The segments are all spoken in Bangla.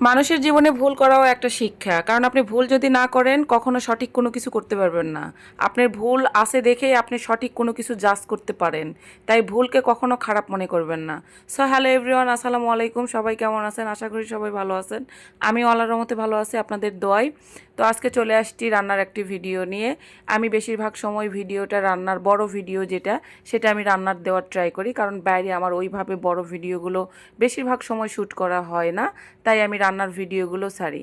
মানুষের জীবনে ভুল করাও একটা শিক্ষা। কারণ আপনি ভুল যদি না করেন, কখনো সঠিক কোনো কিছু করতে পারবেন না। আপনার ভুল আছে দেখেই আপনি সঠিক কোনো কিছু জাজ করতে পারেন। তাই ভুলকে কখনো খারাপ মনে করবেন না। সো হ্যালো এভরিওয়ান আসসালামু আলাইকুম। সবাই কেমন আছেন? আশা করি সবাই ভালো আছেন। আমি আল্লাহর রহমতে ভালো আছি, আপনাদের দোয়াই তো আজকে চলে আসছি রান্নার একটি ভিডিও নিয়ে। আমি বেশিরভাগ সময় ভিডিওটা রান্নার বড় ভিডিও যেটা, সেটা আমি রান্নার দেওয়ার ট্রাই করি। কারণ বাইরে আমার ওইভাবে বড় ভিডিওগুলো বেশিরভাগ সময় শ্যুট করা হয় না। তাই আমি রান্নার ভিডিওগুলো ছাড়ি।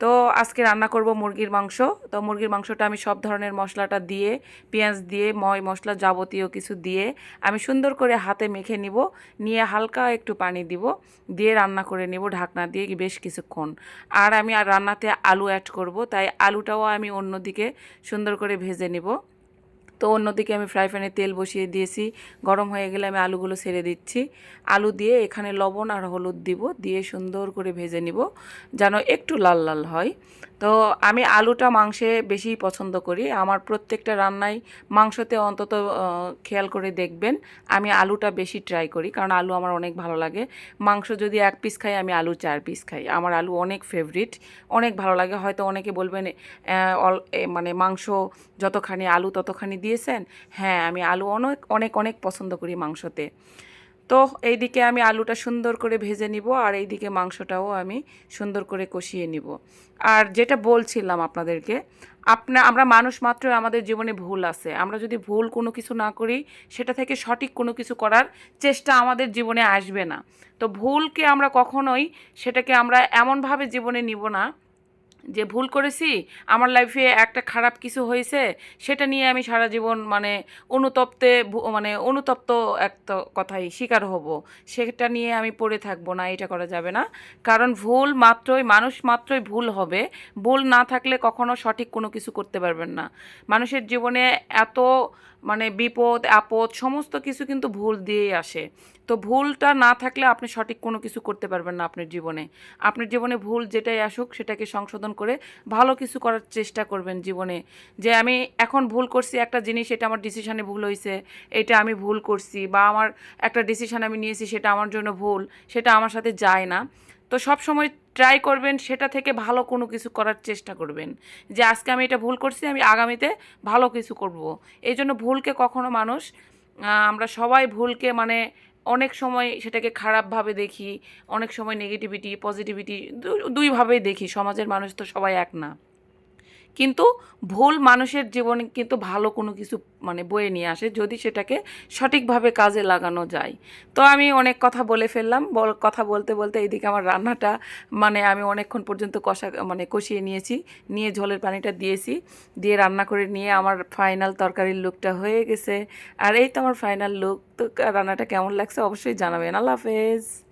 তো আজকে রান্না করব মুরগির মাংস। তো মুরগির মাংসটা আমি সব ধরনের মশলাটা দিয়ে, পেঁয়াজ দিয়ে, ময় মশলা যাবতীয় কিছু দিয়ে আমি সুন্দর করে হাতে মেখে নিব। নিয়ে হালকা একটু পানি দিব। দিয়ে রান্না করে নেব ঢাকনা দিয়ে বেশ কিছুক্ষণ। আর আমি আর রান্নাতে আলু অ্যাড করব। তাই আলুটাও আমি অন্যদিকে সুন্দর করে ভেজে নিব। তো অন্যদিকে আমি ফ্রাই প্যানে তেল বসিয়ে দিয়েছি। গরম হয়ে গেলে আমি আলুগুলো ছেড়ে দিচ্ছি। আলু দিয়ে এখানে লবণ আর হলুদ দিব, দিয়ে সুন্দর করে ভেজে নিব, যেন একটু লাল লাল হয়। তো আমি আলুটা মাংসে বেশি পছন্দ করি। আমার প্রত্যেকটা রান্নায় মাংসতে অন্তত খেয়াল করে দেখবেন। আমি আলুটা বেশি ট্রাই করি, কারণ আলু আমার অনেক ভালো লাগে। মাংস যদি এক পিস খাই, আমি আলু চার পিস খাই। আমার আলু অনেক ফেভারিট অনেক ভালো লাগে। হয়তো অনেকে বলবেন মানে মাংস যতখানি, আলু ততখানি দিয়েছেন? হ্যাঁ আমি আলু অনেক অনেক অনেক পছন্দ করি মাংসতে। তো এইদিকে আমি আলুটা সুন্দর করে ভেজে নিব আর এইদিকে মাংসটাও আমি সুন্দর করে কষিয়ে নিব। আর যেটা বলছিলাম আপনাদেরকে, আপনা, আমরা মানুষ মাত্র আমাদের জীবনে ভুল আছে। আমরা যদি ভুল কোনো কিছু না করি, সেটা থেকে সঠিক কোনো কিছু করার চেষ্টা আমাদের জীবনে আসবে না। তো ভুলকে আমরা কখনোই সেটাকে আমরা এমনভাবে জীবনে নিব না যে ভুল করেছি, আমার লাইফে একটা খারাপ কিছু হয়েছে, সেটা নিয়ে আমি সারা জীবন মানে অনুতপ্তে মানে অনুতপ্ত একটা কথাই শিকার হব। সেটা নিয়ে আমি পড়ে থাকব না, এটা করা যাবে না। কারণ ভুল মাত্রই, মানুষ মাত্রই ভুল হবে। ভুল না থাকলে কখনো সঠিক কোনো কিছু করতে পারবেন না। মানুষের জীবনে এত মানে বিপদ, আপদ, সমস্ত কিছু কিন্তু ভুল দিয়েই আসে। তো ভুলটা না থাকলে আপনি সঠিক কোনো কিছু করতে পারবেন না আপনার জীবনে। আপনার জীবনে ভুল যেটাই আসুক, সেটাকে সংশোধন করে ভালো কিছু করার চেষ্টা করবেন জীবনে। যে আমি এখন ভুল করছি একটা জিনিস এটা আমার ডিসিশনে ভুল হয়েছে এটা আমি ভুল করছি, বা আমার একটা ডিসিশন আমি নিয়েছি, সেটা আমার জন্য ভুল, সেটা আমার সাথে যায় না। তো সব সময় ট্রাই করবেন, সেটা থেকে ভালো কোনো কিছু করার চেষ্টা করবেন। যে আজকে আমি এটা ভুল করছি, আমি আগামীতে ভালো কিছু করব। এই জন্য ভুলকে কখনো মানুষ আমরা সবাই ভুলকে মানে অনেক সময় সেটাকে খারাপভাবে দেখি, অনেক সময় নেগেটিভিটি পজিটিভিটি দুইভাবেই দেখি। সমাজের মানুষ তো সবাই এক না। কিন্তু ভুল মানুষের জীবনে কিন্তু ভালো কোনো কিছু মানে বয়ে নিয়ে আসে যদি সেটাকে সঠিকভাবে কাজে লাগানো যায়। তো আমি অনেক কথা বলে ফেললাম, বল, কথা বলতে বলতে এইদিকে আমার রান্নাটা মানে আমি অনেকক্ষণ পর্যন্ত কষা মানে কষিয়ে নিয়েছি, নিয়ে ঝোলের পানিটা দিয়েছি, দিয়ে রান্না করে নিয়ে আমার ফাইনাল তরকারির লুকটা হয়ে গেছে। আর এই তো আমার ফাইনাল লুক তো রান্নাটা কেমন লাগছে অবশ্যই জানাবেন। আল্লাহ হাফেজ।